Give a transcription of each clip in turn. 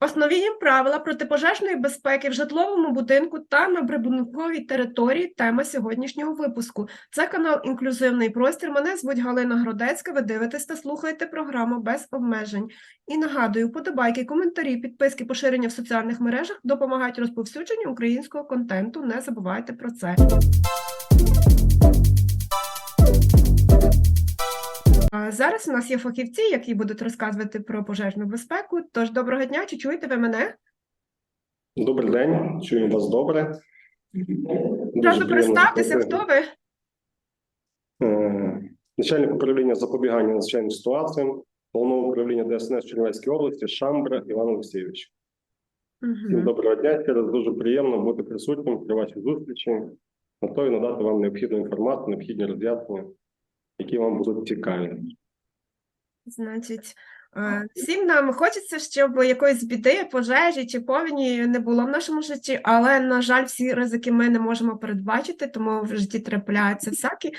Основні правила протипожежної безпеки в житловому будинку та на прибудинковій території тема сьогоднішнього випуску. Це канал Інклюзивний простір. Мене звуть Галина Гродецька. Ви дивитесь та слухаєте програму без обмежень. І нагадую, подобайки, коментарі, підписки, поширення в соціальних мережах допомагають розповсюдженню українського контенту. Не забувайте про це. Зараз у нас є фахівці, які будуть розказувати про пожежну безпеку. Тож доброго дня, чи чуєте ви мене? Добрий день, чую вас добре. Прошу представтеся, хто ви? Е, Начальник управління запобігання надзвичайним ситуаціям, головного управління ДСНС Чернівецької області Шамбра Іван Олексійович. Мгм. Доброго дня, ще раз дуже приємно бути присутнім при вашій зустрічі, готові надати вам необхідну інформацію, необхідні роз'яснення, які вам будуть цікаві. Значить, е, всім нам хочеться, щоб якоїсь біди, пожежі чи повені не було в нашому житті, але, на жаль, всі ризики ми не можемо передбачити, тому в житті трапляються всякі.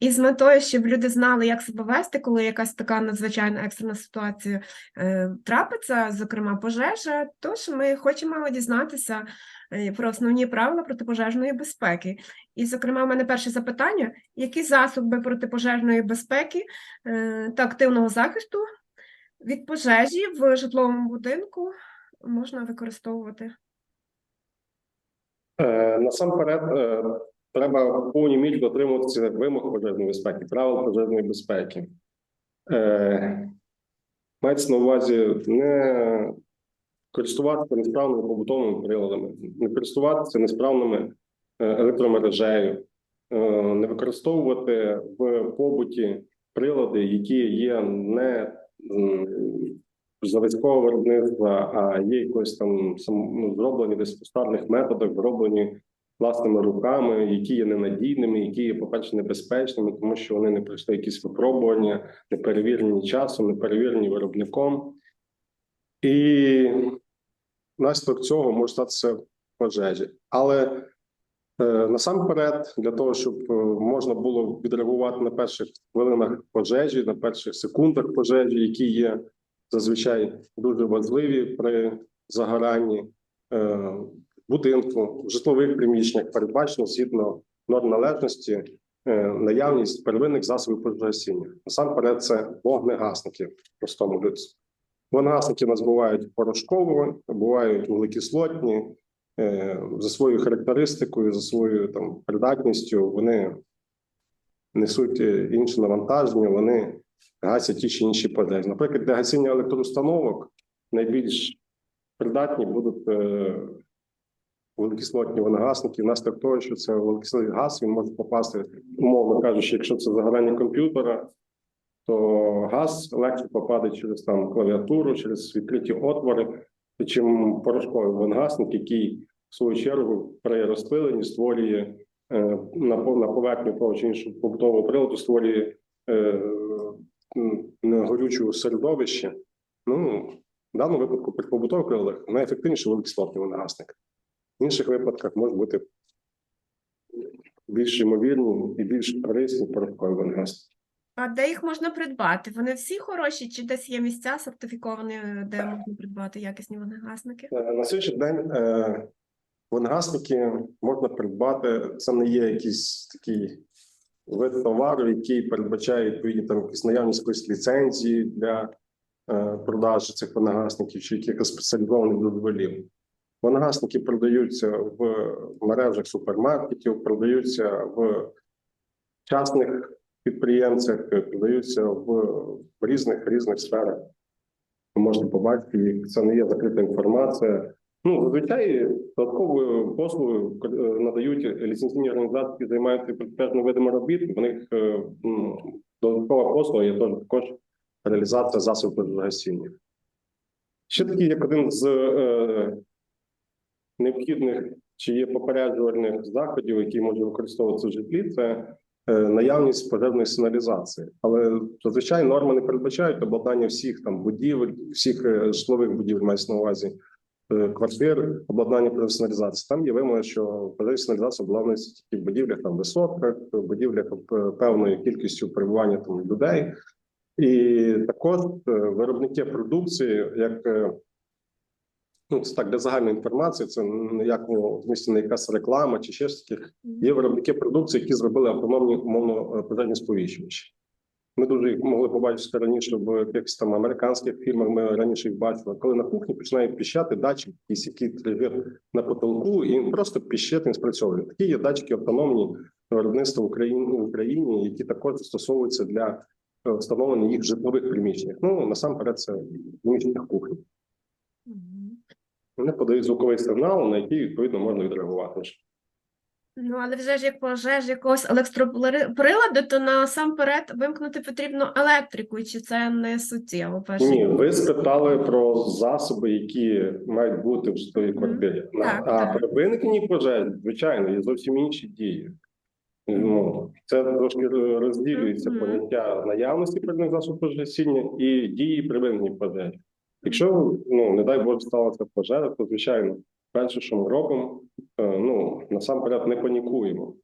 І з метою, щоб люди знали, як себе вести, коли якась така надзвичайна екстрена ситуація е, трапиться, зокрема пожежа, тож ми хочемо дізнатися про основні правила протипожежної безпеки. І, зокрема, в мене перше запитання: які засоби протипожежної безпеки е, та активного захисту від пожежі в житловому будинку можна використовувати? Е, Насамперед, е, треба в повній мірі дотримуватися вимог пожежної безпеки, правил пожежної безпеки. Е, Мається на увазі не користуватися несправними побутовими приладами, не користуватися несправними е, електромережею, е, не використовувати в побуті прилади, які є не заводського виробництва, а є якось там ну, зроблені десь по старих методах, зроблені власними руками, які є ненадійними, які є, по-перше, небезпечними, тому що вони не пройшли якісь випробування, не перевірені часом, не перевірені виробником. І наслідок цього може статися пожежі. Але е, насамперед, для того, щоб е, можна було відреагувати на перших хвилинах пожежі, на перших секундах пожежі, які є зазвичай дуже важливі при загоранні е, будинку, в житлових приміщеннях, передбачено згідно норм належності, е, наявність первинних засобів пожежогасіння. Насамперед, це вогнегасники простому людстві. Вогнегасники у нас бувають порошкові, бувають вуглекислотні. Е, За своєю характеристикою, за своєю там придатністю, вони несуть е, інше навантаження, вони гасять ті чи інші пожежі. Наприклад, для гасіння електроустановок найбільш придатні будуть е, вуглекислотні вогнегасники, внаслідок того, що це вуглекислий газ, він може попасти, умовно кажучи, якщо це загорання комп'ютера, то газ легше попаде через там клавіатуру, через відкриті отвори, чим порошковий вогнегасник, який в свою чергу при розпиленні створює е, на, на поверхню того чи іншого побутового приладу, створює е, горючого середовище. Ну, в даному випадку при побутових приладах найефективніше вуглекислотний вогнегасник. В інших випадках може бути більш ймовірні і більш корисні порошкові вогнегасники. А де їх можна придбати? Вони всі хороші, чи десь є місця сертифіковані, де можна придбати якісні вогнегасники? Е, На сьогоднішній день е, вогнегасники можна придбати. Це не є якийсь такий вид товару, який передбачає відповідні там якісь наявність якоїсь ліцензії для е, продажу цих вогнегасників чи якихось спеціалізованих дозволів. Вогнегасники продаються в мережах супермаркетів, продаються в частних підприємцях, е, продаються в, різних різних сферах. Можете побачити, їх. це не є закрита інформація. Ну, зазвичай додатковою послугою е, надають ліцензійні організації, які займаються протипожежними видами робіт. В них е, додаткова послуга є також реалізація засобів пожежогасіння. Ще такий як один з е, необхідних чи є попереджувальних заходів, які можуть використовуватися в житлі, це наявність пожежної сигналізації. Але зазвичай норми не передбачають обладнання всіх там будівель, всіх е, житлових будівель, мається на увазі е, квартир, обладнання професіоналізації. Там є вимога, що пожежна сигналізація тільки в будівлях там висотках, будівлях е, певною кількістю перебування там людей. І також е, виробники продукції, як е, ну це так для загальної інформації. Це ніякому змісті не якась реклама чи ще ж таки. Є виробники продукції, які зробили автономні умовно е, пожежні сповіщувачі. Ми дуже їх могли побачити раніше в якихось там американських фільмах. Ми раніше їх бачили, коли на кухні починає піщати датчик, якийсь який лежить на потолку, і він просто піщить, він спрацьовує. Такі є датчики автономні виробництва в Україні в Україні, які також застосовуються для е, встановлення їх житлових приміщеннях. Ну насамперед, це в приміщеннях кухні. Вони подають звуковий сигнал, на який відповідно можна відреагувати. Ну, але вже ж як пожеж якогось електроприладу, то насамперед вимкнути потрібно електрику, чи це не суттєво перше? Ні, ви спитали про засоби, які мають бути в житловій квартирі. На- Так, а так. при виникненні пожежі, звичайно, є зовсім інші дії. Ну, це трошки розділюється Мгм. поняття наявності природних засобів пожежогасіння і дії при виникненні пожежі. Якщо, ну, не дай Боже, сталася пожежа, то звичайно, перше, що ми робимо, е, ну, насамперед не панікуємо.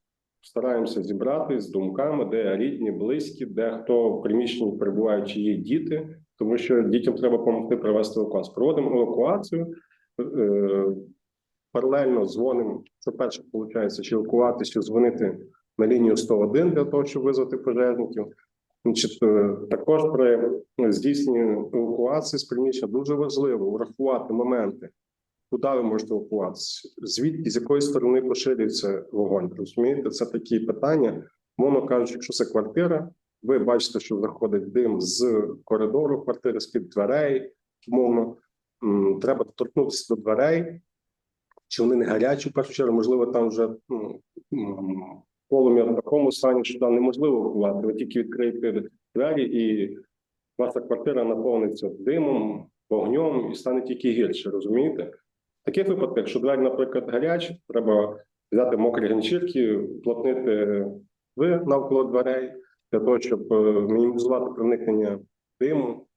Стараємося зібратись з думками, де рідні, близькі, де хто в приміщенні перебуває, чи є діти, тому що дітям треба допомогти провести евакуацію. Проводимо евакуацію, е, паралельно дзвонимо. Це перше виходить, чи евакуватися, чи дзвонити на лінію 101 для того, щоб визвати пожежників. Е, також при здійсненні евакуації з приміщення дуже важливо врахувати моменти, куди ви можете евакуватися, звідки з якої сторони поширюється вогонь. Розумієте, це такі питання. Мовно кажучи, якщо це квартира, ви бачите, що заходить дим з коридору квартири, з-під дверей. Умовно, треба доторкнутися до дверей, чи вони не гарячі в першу чергу, можливо, там вже ну, полум'я в такому стані, що там неможливо евакувати. Ви тільки відкриєте двері, і ваша квартира наповниться димом, вогнем і стане тільки гірше, розумієте? В таких випадках, якщо двері, наприклад, гарячі, треба взяти мокрі ганчірки, плотнити ви навколо дверей для того, щоб е, мінімізувати проникнення диму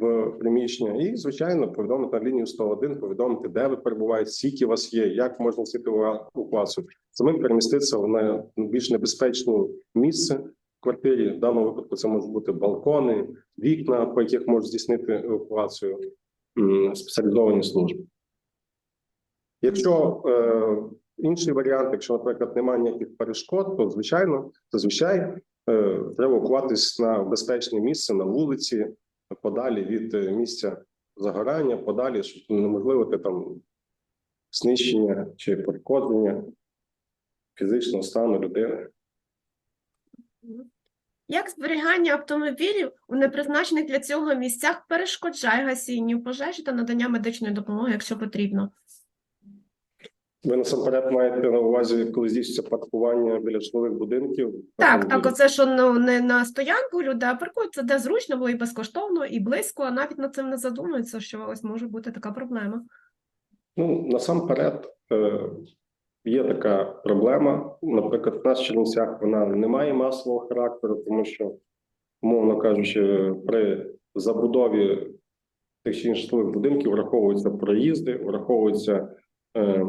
в приміщення, і звичайно повідомити на лінію 101, повідомити, де ви перебуваєте, скільки вас є, як можна сити евакуацію. Самим переміститися в на більш небезпечне місце в квартирі. В даному випадку це можуть бути балкони, вікна, по яких можуть здійснити евакуацію спеціалізовані служби. Якщо е, інший варіант, якщо, наприклад, немає ніяких перешкод, то звичайно, зазвичай е, треба евакуватись на безпечне місце на вулиці, подалі від е, місця загорання, подалі, щоб неможливо там знищення чи пошкодження фізичного стану людини. Як зберігання автомобілів у непризначених для цього місцях перешкоджає гасінню пожежі та надання медичної допомоги, якщо потрібно? Ви насамперед маєте на увазі, коли здійснюється паркування біля житлових будинків? Так, так, оце що ну, не на стоянку люди, а паркуються, де зручно було і безкоштовно, і близько, а навіть над цим не задумуються, що ось може бути така проблема. Ну, насамперед, е, є така проблема. Наприклад, в нас в Чернівцях вона не має масового характеру, тому що, умовно кажучи, при забудові тих чи інших житлових будинків враховуються проїзди, враховується е,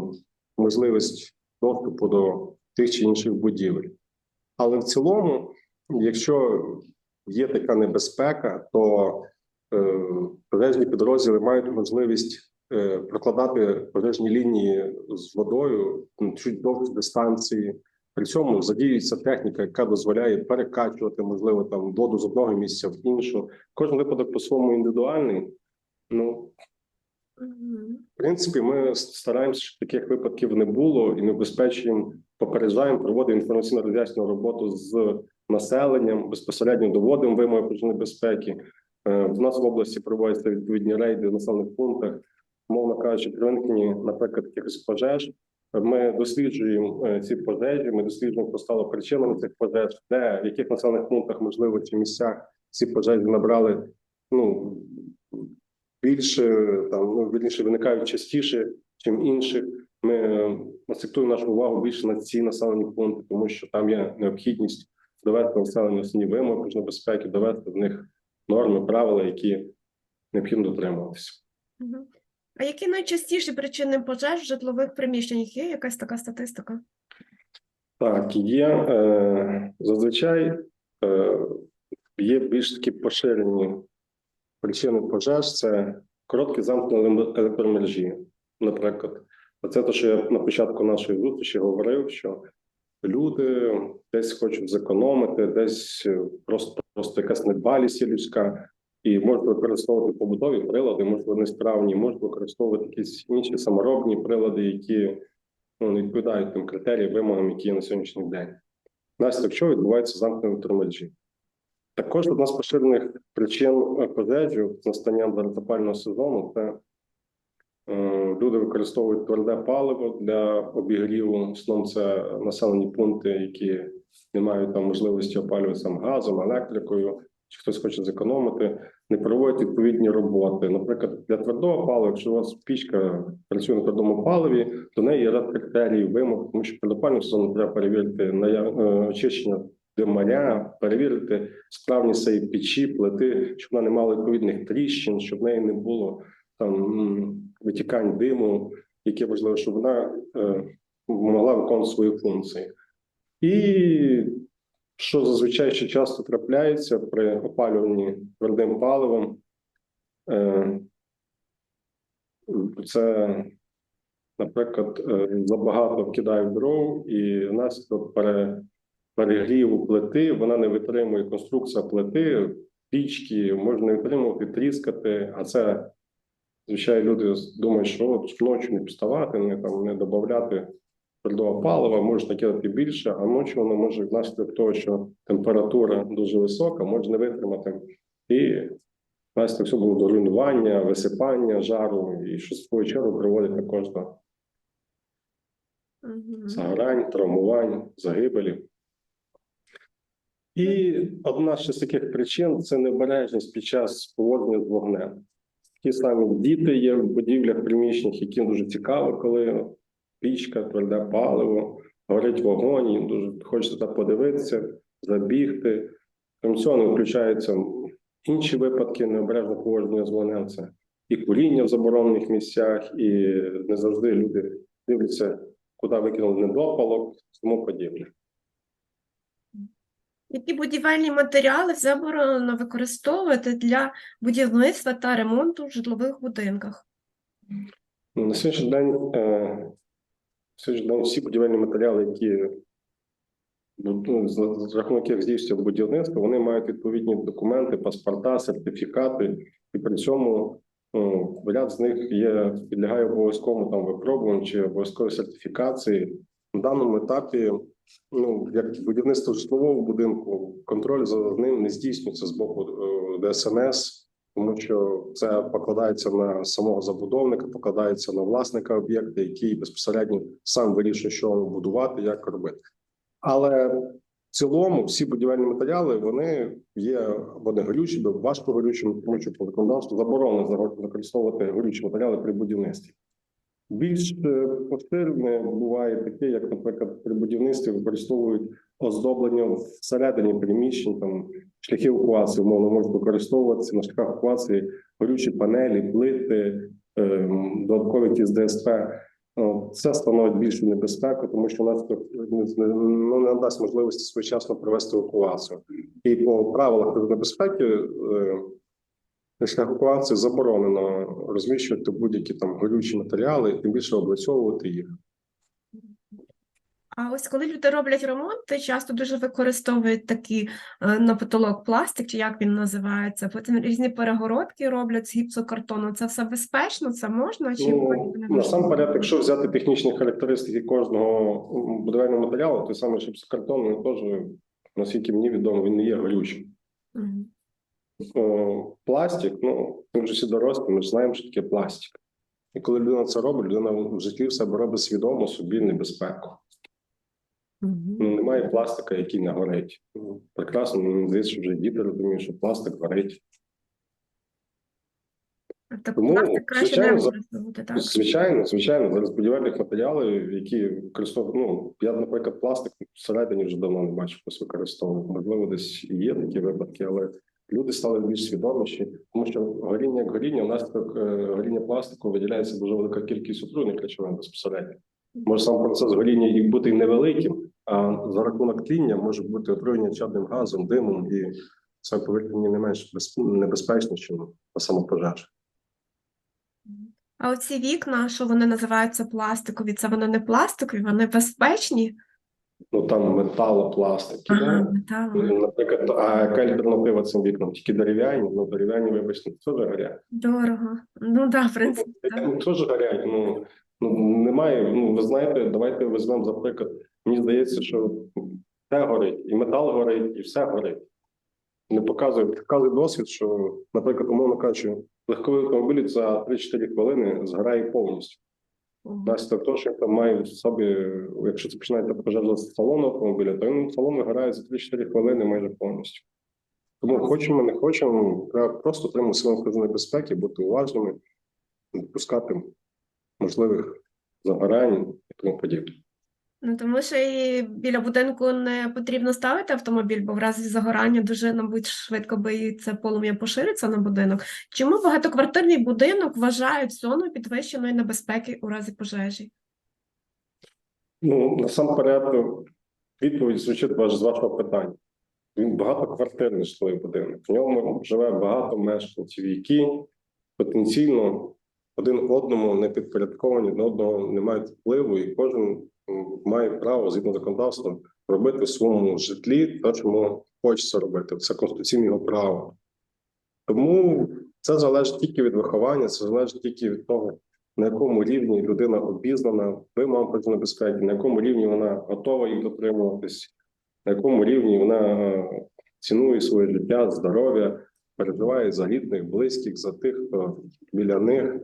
можливість доступу до тих чи інших будівель. Але в цілому, якщо є така небезпека, то е, пожежні підрозділи мають можливість е, прокладати пожежні лінії з водою чуть довші дистанції. При цьому задіюється техніка, яка дозволяє перекачувати, можливо, там воду з одного місця в іншу. Кожен випадок по-своєму індивідуальний. Ну. Принципі, ми стараємося, щоб таких випадків не було, і ми обезпечуємо, попереджаємо, проводимо інформаційно роз'яснювальну роботу з населенням, безпосередньо доводимо вимоги пожежної безпеки. Е, В нас в області проводяться відповідні рейди в населених пунктах. Мовно кажучи, при наприклад, якихось пожеж. Ми досліджуємо е, ці пожежі, ми досліджуємо, що стало причинами цих пожеж, де в яких населених пунктах, можливо, чи місцях ці пожежі набрали ну більше там ну вірніше виникають частіше, чим інших. Ми е, акцентуємо нашу увагу більше на ці населені пункти, тому що там є необхідність довести населення основні вимоги пожежної безпеки, довести в них норми, правила, які необхідно дотримуватися. А які найчастіші причини пожеж в житлових приміщеннях? Є якась така статистика? Так, є е, зазвичай е, є більш такі поширені причини пожеж. Це короткі замкнені електромережі. наприклад. Оце те, що я на початку нашої зустрічі говорив, що люди десь хочуть зекономити, десь е, просто, просто якась недбалість людська, і можуть використовувати побутові прилади, можливо, несправні, можуть використовувати якісь інші саморобні прилади, які ну, не відповідають тим критеріям, вимогам, які є на сьогоднішній день. Наслідок чого відбувається замкнені термоджі. Також одна з поширених причин пожежі з настанням запального сезону це е, люди використовують тверде паливо для обігріву. В це населені пункти, які не мають там можливості опалюватися газом, електрикою, чи хтось хоче зекономити, не проводять відповідні роботи. Наприклад, для твердого палива, якщо у вас пічка працює на твердому паливі, до неї є ряд критеріїв, вимог, тому що перед сезоном треба перевірити наяв- е, очищення димаря, перевірити справність цієї печі, плити, щоб вона не мала відповідних тріщин, щоб в неї не було там витікань диму, яке важливо, щоб вона е, могла виконувати свої функції. І що зазвичай ще часто трапляється при опалюванні твердим паливом, е, це, наприклад, е, забагато кидають дров, і внаслідок пере, перегріву плити вона не витримує конструкція плити, пічки, може не витримувати, тріскати, а це. Звичайно, люди думають, що от ночі не вставати, не там не додати твердого палива, може накидати більше, а ночі воно може внаслідок того, що температура дуже висока, може не витримати. І внаслідок цього було до руйнування, висипання, жару, і що в свою чергу приводить також до загорань, травмувань, загибелі. І одна з таких причин це необережність під час поводження з вогнем. Ті самі діти є в будівлях приміщеннях, яким дуже цікаво, коли пічка, тверде паливо, горить вогонь, їм дуже хочеться подивитися, забігти. Крім цього, не включаються інші випадки необережного поводження з вогнем. Це і куріння в заборонених місцях, і не завжди люди дивляться, куди викинули недопалок, тому подібне. Які будівельні матеріали заборонено використовувати для будівництва та ремонту в житлових будинках? Ну, на сьогоднішній день, е, сьогоднішній день всі будівельні матеріали, які ну, з рахунок яких здійснюється будівництво, вони мають відповідні документи, паспорта, сертифікати, і при цьому ну, ряд з них є підлягає обов'язковому там випробуванню чи обов'язковій сертифікації. На даному етапі, ну як будівництво житлового будинку, контроль за ним не здійснюється з боку е, ДСНС, тому що це покладається на самого забудовника, покладається на власника об'єкта, який безпосередньо сам вирішує, що будувати, як робити. Але в цілому всі будівельні матеріали вони є вони горючі, важко горючими, тому що по законодавству заборонено використовувати горючі матеріали при будівництві. Більш е, поширене буває таке, як, наприклад, при будівництві використовують оздоблення всередині приміщень, там шляхи евакуації, умовно можуть використовуватися на шляхах евакуації горючі панелі, плити, ем, додаткові ті з ДСП. Це становить більшу небезпеку, тому що нас ну, не надасть можливості своєчасно провести евакуацію. І по правилах небезпеки е, на евакуації заборонено розміщувати будь-які там горючі матеріали, тим більше облицьовувати їх. А ось коли люди роблять ремонти, часто дуже використовують такі е, на потолок пластик, чи як він називається, потім різні перегородки роблять з гіпсокартону. Це все безпечно, це можна чи Ну, насамперед, якщо взяти технічні характеристики кожного будівельного матеріалу, той самий шипсокартон, він теж, наскільки мені відомо, він не є горючим. Мгм. О, пластик, ну, ми вже всі дорослі, ми ж знаємо, що таке пластик. І коли людина це робить, людина в житті в себе робить свідомо собі небезпеку. Мгм. Ну, немає пластика, який не горить. Ну, Прекрасно, мені здається, що вже діти розуміють, що пластик горить. Так Тому, пластик краще не звичайно, за- використовувати, так? Звичайно, звичайно, зараз будівельних матеріалів, які використовують, ну, я, наприклад, пластик всередині вже давно не бачив хтось використовував. Можливо, десь і є такі випадки, але люди стали більш свідоміші, тому що горіння як горіння, внаслідок е, горіння пластику виділяється дуже велика кількість отруйних речовин безпосередньо. Може сам процес горіння і бути невеликим, а за рахунок тління може бути отруєння чадним газом, димом, і це повірте не менш без- небезпечно, ніж самопожежа. А оці вікна, що вони називаються пластикові, це вони не пластикові, вони безпечні? Ну там металопластики, Ага, да? металом. Наприклад, а яка альтернатива цим вікнам? Тільки дерев'яні, ну дерев'яні, вибачте, теж горять. Дорого. Ну да, в принципі, так. Ну, теж горять. Ну, ну немає. Ну ви знаєте, давайте візьмемо за приклад. Мені здається, що все горить, і метал горить, і все горить. Не показує, показує досвід, що, наприклад, умовно кажучи, легковий автомобіль за 3-4 хвилини згорає повністю. Наслідок того, що там має в собі, якщо це починається пожежа з салону автомобіля, то він салон вигорає за 3-4 хвилини майже повністю. Тому хочемо, не хочемо, треба просто тримати силам вказаної безпеки, бути уважними, не допускати можливих загорань і тому подібне. Ну, тому що і біля будинку не потрібно ставити автомобіль, бо в разі загорання дуже, мабуть, швидко би це полум'я пошириться на будинок. Чому багатоквартирний будинок вважають зоною підвищеної небезпеки у разі пожежі? Ну, насамперед, відповідь звучить з вашого питання. Він багатоквартирний житловий будинок. В ньому живе багато мешканців, які потенційно один одному не підпорядковані, один одного не мають впливу, і кожен має право згідно законодавства робити в своєму житлі те, що йому хочеться робити. Це конституційне його право. Тому це залежить тільки від виховання, це залежить тільки від того, на якому рівні людина обізнана вимогам проти небезпеки, на якому рівні вона готова їх дотримуватись, на якому рівні вона е, цінує своє життя, здоров'я, переживає за рідних, близьких, за тих, хто біля них.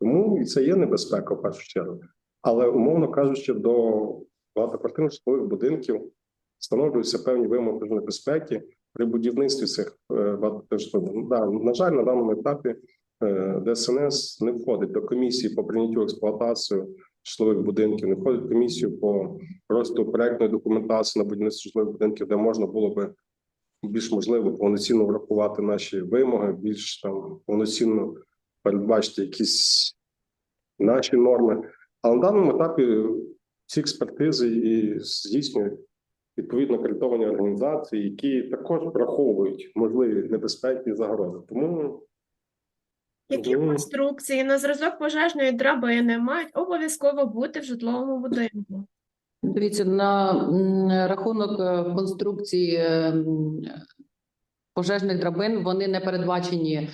Тому і це є небезпека в першу чергу. Але умовно кажучи, до багатоквартирних житлових будинків встановлюються певні вимоги небезпеки при будівництві цих е, багатоквартирних. Да, на жаль, на даному етапі е, ДСНС не входить до комісії по прийняттю експлуатацію житлових будинків, не входить в комісію по росту проектної документації на будівництво житлових будинків, де можна було би більш можливо повноцінно врахувати наші вимоги, більш там повноцінно передбачити якісь наші норми. Але на даному етапі ці експертизи і здійснюють відповідно акредитовані організації, які також враховують можливі небезпеки і загрози. Тому Які конструкції на зразок пожежної драбини мають обов'язково бути в житловому будинку? Дивіться, на рахунок е, конструкції пожежних драбин, вони не передбачені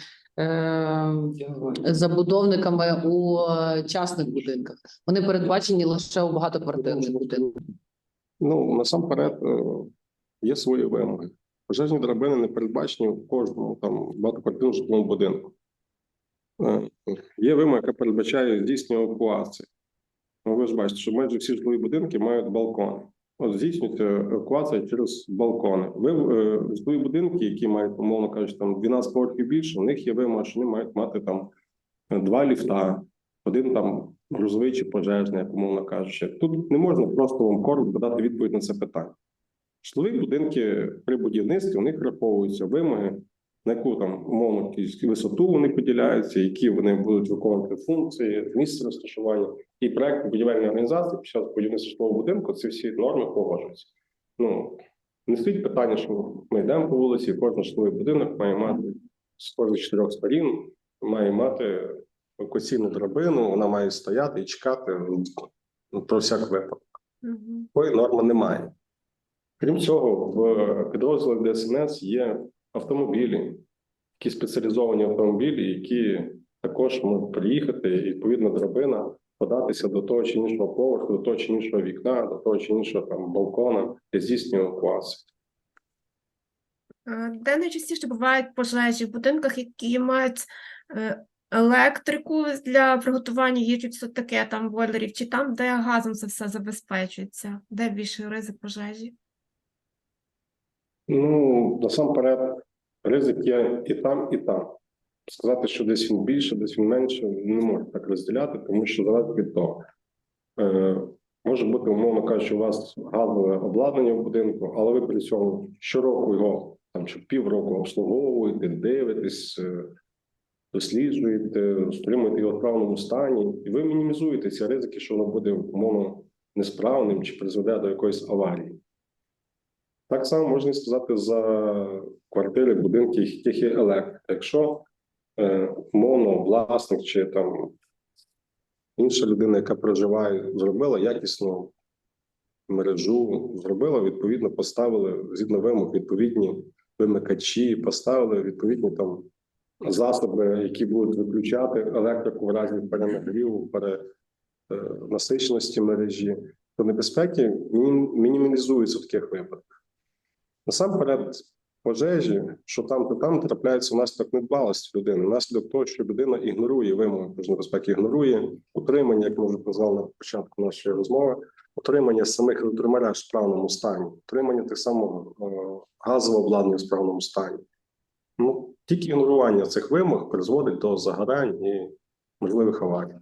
забудовниками у е, частних будинках. Вони передбачені лише у багатоквартирних будинках. Ну, насамперед, е, є свої вимоги. Пожежні драбини не передбачені в кожному там багатоквартирному житловому будинку. Е, Є вимога, яка передбачає здійснення евакуації. Ну, ви ж бачите, що майже всі житлові будинки мають балкони. От здійснюється евакуація через балкони. Ви е, житлові будинки, які мають, умовно кажучи, там 12 поверхів більше, у них є вимога, що вони мають мати там е, два ліфта, один там грузовий чи пожежний, як умовно кажучи. Тут не можна просто вам коротко дати відповідь на це питання. Житлові будинки при будівництві у них враховуються вимоги, на яку там умовно висоту вони поділяються, які вони будуть виконувати функції, місце розташування і проект будівельної організації під час будівництва житлового будинку. Ці всі норми погоджуються. Ну не стоїть питання, що ми йдемо по вулиці, і кожен житловий будинок має мати з кожних чотирьох сторін, має мати евакуаційну драбину, вона має стояти і чекати про всяк випадок. Такої норми немає. Крім цього, в підрозділах ДСНС є автомобілі, які спеціалізовані автомобілі, які також можуть приїхати, і відповідно драбина податися до того чи іншого поверху, до того чи іншого вікна, до того чи іншого там балкона і здійснює евакуацію. Е, Де найчастіше бувають пожежі в будинках, які мають е, електрику для приготування їжі, все таке там бойлерів, чи там, де газом це все забезпечується, де більший ризик пожежі? Ну, насамперед, ризик є і там, і там. Сказати, що десь він більше, десь він менше, не можна так розділяти, тому що залежить від того. Е, може бути, умовно кажучи, у вас газове обладнання в будинку, але ви при цьому щороку його там чи півроку обслуговуєте, дивитесь, е, досліджуєте, стримуєте його в правильному стані, і ви мінімізуєте ці ризики, що воно буде умовно несправним чи призведе до якоїсь аварії. Так само можна сказати за квартири, будинки, в яких є електрика. Якщо е, умовно власник чи там інша людина, яка проживає, зробила якісну мережу, зробила відповідно, поставили згідно вимог відповідні вимикачі, поставили відповідні там засоби, які будуть виключати електрику в разі перенагріву, перенасиченості мережі, то небезпеки мінімізуються в таких випадках. Насамперед, пожежі, що там, то там трапляється внаслідок недбалості людини, внаслідок того, що людина ігнорує вимоги пожежної безпеки, ігнорує утримання, як ми вже казали на початку нашої розмови, утримання самих електромереж в справному стані, утримання так само е, газового обладнання в справному стані. Ну, тільки ігнорування цих вимог призводить до загорань і можливих аварій.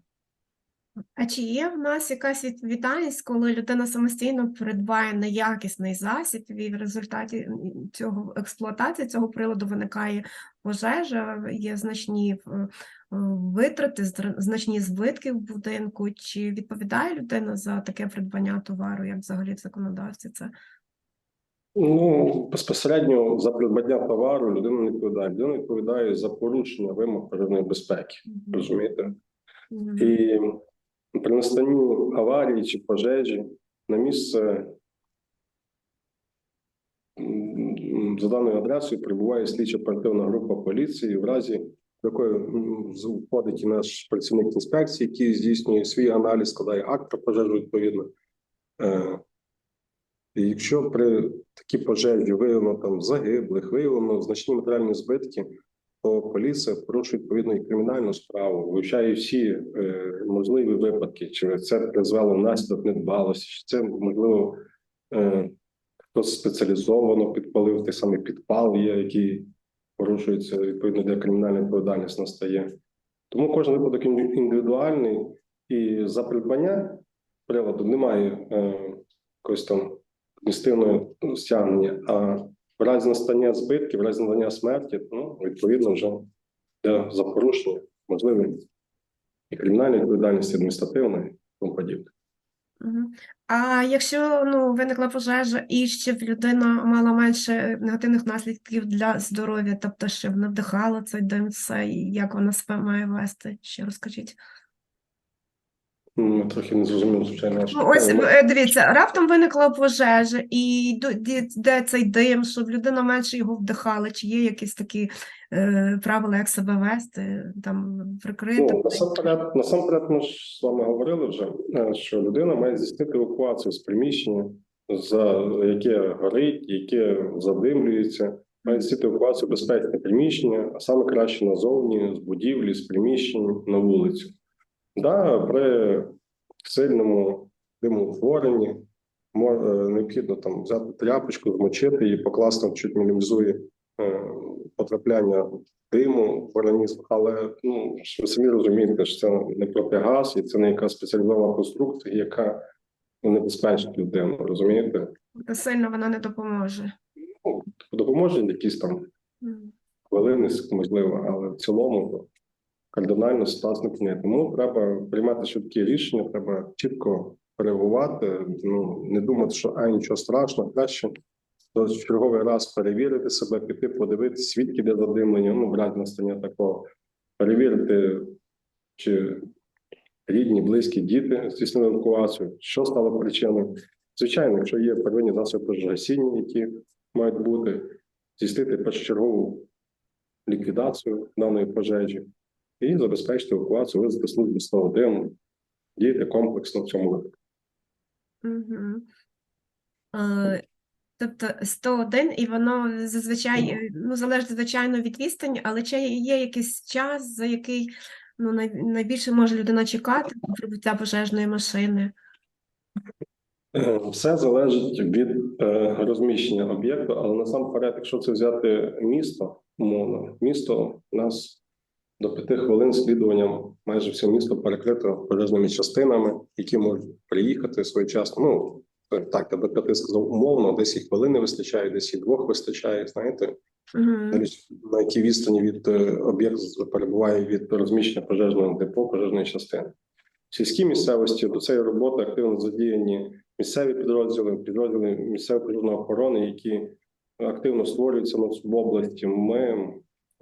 А чи є в нас якась відповідальність, коли людина самостійно придбає неякісний засіб, і в результаті цього експлуатації цього приладу виникає пожежа, є значні е, е, витрати, значні збитки в будинку? Чи відповідає людина за таке придбання товару, як взагалі в законодавстві це? Ну, безпосередньо за придбання товару людина не відповідає. Людина відповідає за порушення вимог пожежної безпеки. Розумієте? Мгм. І при настанні аварії чи пожежі на місце за даною адресою прибуває слідчо оперативна група поліції, в разі якої входить і наш працівник інспекції, який здійснює свій аналіз, складає акт про пожежу відповідно. Е, І якщо при такій пожежі виявлено там загиблих, виявлено значні матеріальні збитки, то поліція порушує відповідно і кримінальну справу, вивчає всі е, можливі випадки, чи це призвело внаслідок недбалості, чи це можливо е, хтось спеціалізовано підпалив той самий підпал є, який порушується відповідно для кримінальної відповідальність настає. Тому кожен випадок індивідуальний, і за придбання приладу немає е, якогось там адміністративного стягнення, а в разі настання збитків, в разі настання смерті, ну, відповідно, вже для за порушення можливо і кримінальної відповідальності, адміністративної і тому подібне. А якщо ну, виникла пожежа і щоб людина мала менше негативних наслідків для здоров'я, тобто щоб не вдихала цей дим, все, і як вона себе має вести, ще розкажіть. Ну, трохи не зрозумів, звичайно, Ну, ось е, дивіться, раптом виникла пожежа, і де цей дим, щоб людина менше його вдихала, чи є якісь такі е, правила, як себе вести, там прикрити? Ну, насамперед, насамперед, ми ж з вами говорили вже, е, що людина має здійснити евакуацію з приміщення, за яке горить, яке задимлюється, має здійснити евакуацію безпечне приміщення, а саме краще назовні, з будівлі, з приміщень на вулицю. Да, при сильному димоутворенні мо- е, необхідно там взяти тряпочку, змочити її, покласти, чуть мінімізує е, потрапляння диму в організм, але ну ви самі розумієте, що це не протигаз, і це не якась спеціалізована конструкція, яка небезпечна людину, розумієте? Та сильно вона не допоможе. Ну, допоможе якісь там хвилини, можливо, але в цілому кардинально ситуацію не. Тому треба приймати швидкі рішення, треба чітко реагувати, ну не думати, що а нічого страшного, краще до черговий раз перевірити себе, піти, подивитися, свідки де задимлення, ну в разі настання такого, перевірити, чи рідні, близькі діти здійснили евакуацію, що стало причиною. Звичайно, якщо є первинні засоби пожежогасіння, які мають бути, здійснити першочергову ліквідацію даної пожежі і забезпечити евакуацію, визвати службу 101, діяти комплексно в цьому випадку. Е, Тобто 101, і воно зазвичай ну, залежить звичайно від відстані, але чи є якийсь час, за який ну, найбільше може людина чекати прибуття пожежної машини? Е, Все залежить від е, розміщення об'єкту, але насамперед, якщо це взяти місто, умовно, місто у нас до п'яти хвилин слідуванням майже все місто перекрито пожежними частинами, які можуть приїхати своєчасно. Ну так, я до п'яти сказав умовно, десь і хвилини вистачає, десь і двох вистачає. Знаєте. Навіть на якій відстані від е, об'єкту перебуває від розміщення пожежного депо, пожежної частини. В сільській місцевості до цієї роботи активно задіяні місцеві підрозділи, підрозділи місцевої пожежної охорони, які активно створюються в області. Ми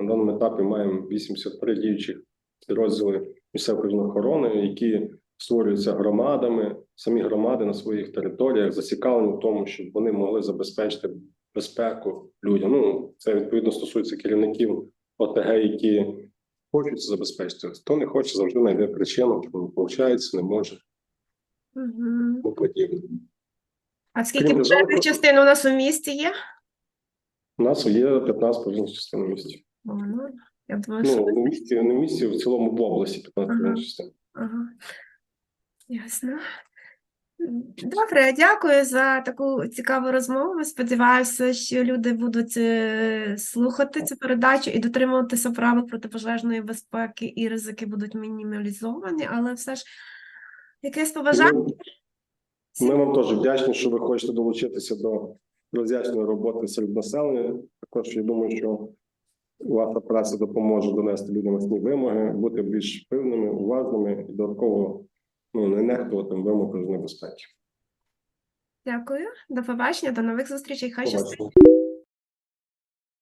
на даному етапі маємо 83 діючих підрозділи місцевої охорони, які створюються громадами, самі громади на своїх територіях зацікавлені в тому, щоб вони могли забезпечити безпеку людям. Ну це відповідно стосується керівників ОТГ, які хочуть забезпечити. Хто не хоче, завжди знайде причину, чому не виходить, не може, тому подібне. А скільки пожежних частин у нас у місті є? У нас є 15 пожежних частин в місті. Ну, я думаю, що Ну, не в місті, не в місті, в цілому в області 15 Ага. Ага. Ясно. Добре, дякую за таку цікаву розмову. Сподіваюся, що люди будуть е, слухати цю передачу і дотримуватися правил протипожежної безпеки, і ризики будуть мінімалізовані, але все ж якесь побажання. Ми, ми вам теж вдячні, що ви хочете долучитися до роз'ясненої роботи серед населення. Також я думаю, що ваша праця допоможе донести людям ясні вимоги, бути більш певними, уважними і додатково ну, не нехтувати вимог з небезпеки. Дякую, до побачення, до нових зустрічей. Хай щастить.